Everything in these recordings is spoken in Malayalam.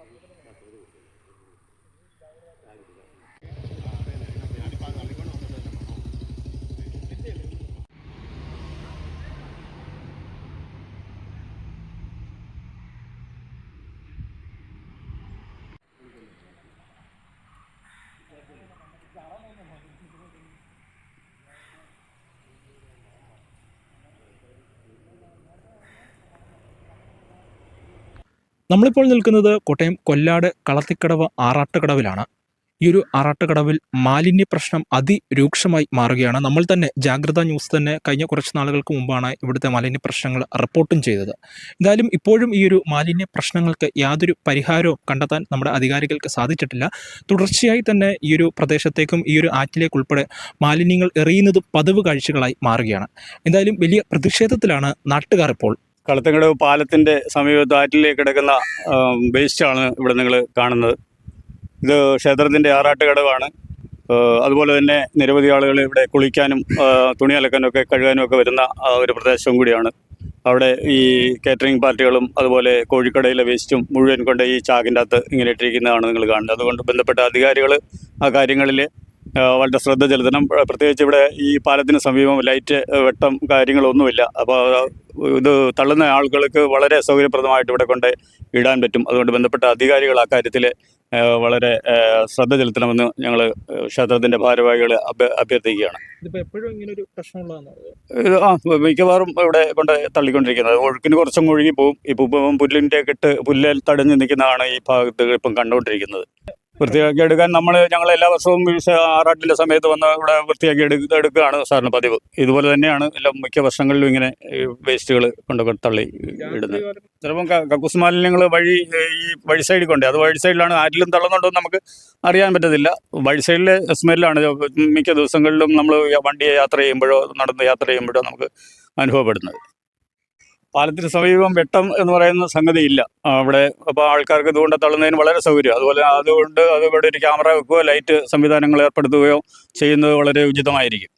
なるほど。നമ്മളിപ്പോൾ നിൽക്കുന്നത് കോട്ടയം കൊല്ലാട് കളത്തിക്കടവ് ആറാട്ടുകടവിലാണ്. ഈ ഒരു ആറാട്ടുകടവിൽ മാലിന്യ പ്രശ്നം അതിരൂക്ഷമായി മാറുകയാണ്. നമ്മൾ തന്നെ ജാഗ്രത ന്യൂസ് തന്നെ കഴിഞ്ഞ കുറച്ച് നാളുകൾക്ക് മുമ്പാണ് ഇവിടുത്തെ മാലിന്യ പ്രശ്നങ്ങൾ റിപ്പോർട്ടും ചെയ്തത്. എന്തായാലും ഇപ്പോഴും ഈ ഒരു മാലിന്യ പ്രശ്നങ്ങൾക്ക് യാതൊരു പരിഹാരവും കണ്ടെത്താൻ നമ്മുടെ അധികാരികൾക്ക് സാധിച്ചിട്ടില്ല. തുടർച്ചയായി തന്നെ ഈ ഒരു പ്രദേശത്തേക്കും ഈ ഒരു ആറ്റിലേക്ക് ഉൾപ്പെടെ മാലിന്യങ്ങൾ എറിയുന്നതും പതിവ് കാഴ്ചകളായി മാറുകയാണ്. എന്തായാലും വലിയ പ്രതിഷേധത്തിലാണ് നാട്ടുകാർ ഇപ്പോൾ കളത്തങ്കടവ് പാലത്തിന്റെ സമീപത്ത് ആറ്റിലേക്ക് കിടക്കുന്ന വേസ്റ്റാണ് ഇവിടെ നിങ്ങൾ കാണുന്നത്. ഇത് ക്ഷേത്രത്തിന്റെ ആറാട്ടുകടവാണ് അതുപോലെ തന്നെ നിരവധി ആളുകൾ ഇവിടെ കുളിക്കാനും തുണി അലക്കാനും ഒക്കെ കഴുകാനും ഒക്കെ വരുന്ന ഒരു പ്രദേശവും കൂടിയാണ്. അവിടെ ഈ കാറ്ററിംഗ് പാർട്ടികളും അതുപോലെ കോഴിക്കടയിലെ വേസ്റ്റും മുഴുവൻ കൊണ്ട് ഈ ചാക്കിന്റെ അകത്ത് ഇങ്ങനെ ഇട്ടിരിക്കുന്നതാണ് നിങ്ങൾ കാണുന്നത്. അതുകൊണ്ട് ബന്ധപ്പെട്ട അധികാരികൾ ആ കാര്യങ്ങളിൽ വളരെ ശ്രദ്ധ ചെലുത്തണം. പ്രത്യേകിച്ച് ഇവിടെ ഈ പാലത്തിന് സമീപം ലൈറ്റ് വെട്ടം കാര്യങ്ങളൊന്നുമില്ല. അപ്പോൾ ഇത് തള്ളുന്ന ആളുകൾക്ക് വളരെ സൗകര്യപ്രദമായിട്ട് ഇവിടെ കൊണ്ട് ഇടാൻ പറ്റും. അതുകൊണ്ട് ബന്ധപ്പെട്ട അധികാരികൾ ആ കാര്യത്തിൽ വളരെ ശ്രദ്ധ ചെലുത്തണമെന്ന് ഞങ്ങൾ ക്ഷേത്രത്തിന്റെ ഭാരവാഹികൾ അഭ്യ അഭ്യർത്ഥിക്കുകയാണ്. ആ മിക്കവാറും ഇവിടെ കൊണ്ട് തള്ളിക്കൊണ്ടിരിക്കുന്നത്. ഒഴുക്കിന് കുറച്ചും ഒഴുകി പോകും ഇപ്പം പുല്ലിന്റെ കെട്ട് പുല്ലിൽ തടഞ്ഞു നിൽക്കുന്നതാണ് ഈ ഭാഗത്ത് ഇപ്പം കണ്ടുകൊണ്ടിരിക്കുന്നത്. വൃത്തിയാക്കി എടുക്കാൻ നമ്മൾ ഞങ്ങൾ എല്ലാ വർഷവും ആറാട്ടിലെ സമയത്ത് വന്ന് ഇവിടെ വൃത്തിയാക്കി എടു എടുക്കുകയാണ് സാറിന് പതിവ്. ഇതുപോലെ തന്നെയാണ് എല്ലാ മിക്ക വർഷങ്ങളിലും ഇങ്ങനെ വേസ്റ്റുകൾ കൊണ്ട് തള്ളി ഇടുന്നത്. ചിലപ്പം കക്കൂസ് മാലിന്യങ്ങൾ വഴി ഈ വഴി സൈഡിൽ കൊണ്ട് അത് വഴി സൈഡിലാണ് ആറ്റിലും തള്ളുന്നുണ്ടോ നമുക്ക് അറിയാൻ പറ്റത്തില്ല. വഴി സൈഡിലെ സ്മെല്ലാണ് മിക്ക ദിവസങ്ങളിലും നമ്മൾ വണ്ടിയെ യാത്ര ചെയ്യുമ്പോഴോ നടന്ന് യാത്ര ചെയ്യുമ്പോഴോ നമുക്ക് അനുഭവപ്പെടുന്നത്. പാലത്തിന് സമീപം വെട്ടം എന്ന് പറയുന്ന സംഗതിയില്ല അവിടെ അപ്പോൾ ആൾക്കാർക്ക് ഇതുകൊണ്ട് തള്ളുന്നതിന് വളരെ സൗകര്യം അതുപോലെ അതുകൊണ്ട് അത് ഇവിടെ ഒരു ക്യാമറ വെക്കുകയോ ലൈറ്റ് സംവിധാനങ്ങൾ ഏർപ്പെടുത്തുകയോ ചെയ്യുന്നത് വളരെ ഉചിതമായിരിക്കും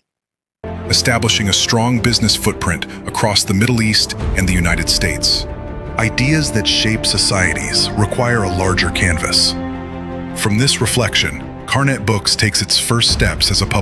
establishing a strong business footprint across the Middle East and the United States. Ideas that shape societies require a larger canvas. From this reflection, Carnet Books takes its first steps as a public